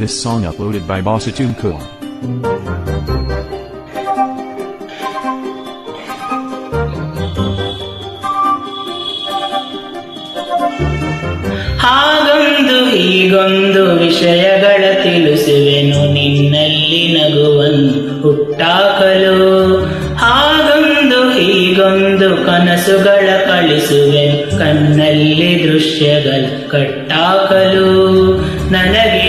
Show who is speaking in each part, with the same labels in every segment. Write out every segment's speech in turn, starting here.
Speaker 1: This song uploaded by Bossatune Cool.
Speaker 2: ಹಾಗೊಂದು, ಹೀಗೊಂದು ವಿಷಯಗಳ ತಿಳಿಸುವೆನು. ನಿನ್ನಲ್ಲಿ ನಗುವನ್ನು ಹುಟ್ಟಾಕಲು. ಹಾಗೊಂದು, ಹೀಗೊಂದು ಕನಸುಗಳ ಕಳಿಸುವೆನು. ಕಣ್ಣಲ್ಲಿ ದೃಶ್ಯಗಳ ಕಟ್ಟಾಕಲು. ನನಗೇನ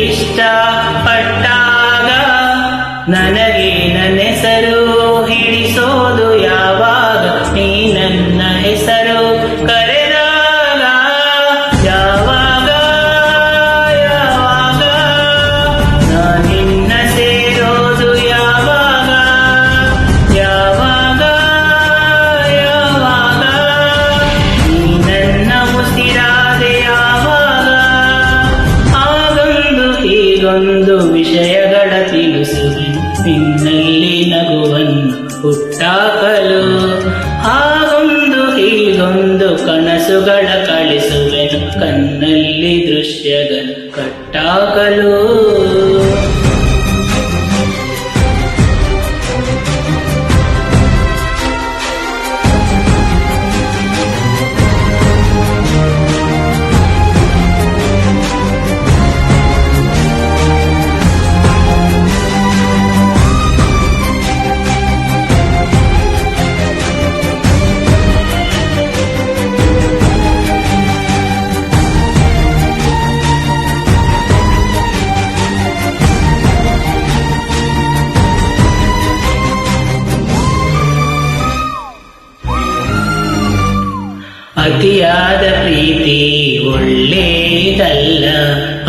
Speaker 2: ನನ್ನ ಇಷ್ಟ ಪಟ್ಟಾಗ ನನಗೆ ನನ್ನ ಹೆಸರು ಹಿಡಿಸೋದು ಯಾವಾಗ? ನೀ ನನ್ನ ಕಣ್ಣಲ್ಲಿ ದೃಶ್ಯಗಳ ಅತಿಯಾದ ಪ್ರೀತಿ ಒಳ್ಳೇದಲ್ಲ.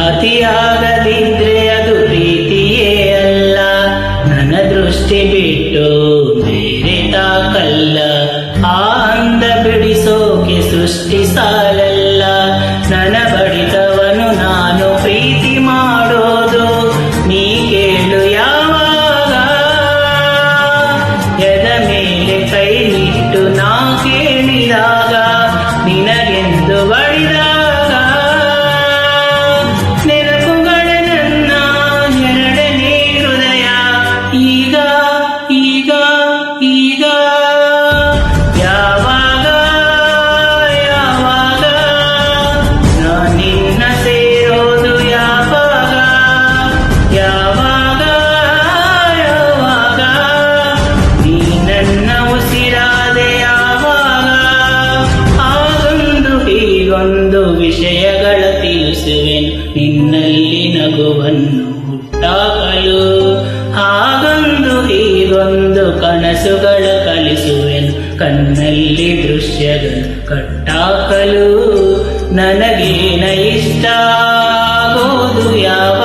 Speaker 2: ಅತಿಯಾಗದಿದ್ರೆ ಅದು ಪ್ರೀತಿಯೇ ಅಲ್ಲ. ನನ್ನ ದೃಷ್ಟಿ ಬಿಟ್ಟು ಬೇರೆ ತಾಕಲ್ಲ. ಆ ಅಂದ ಬಿಡಿಸೋಕೆ ಸೃಷ್ಟಿ ನಿನ್ನಲ್ಲಿ ನಗುವನ್ನು ಹುಟ್ಟಾಕಲು. ಹಾಗೊಂದು ಹೀಗೊಂದು ಕನಸುಗಳ ಕಲಿಸುವೆನು ಕಣ್ಣಲ್ಲಿ ದೃಶ್ಯಗಳು ಕಟ್ಟಾಕಲು. ನನಗೇನ ಇಷ್ಟ ಆಗೋದು ಯಾವ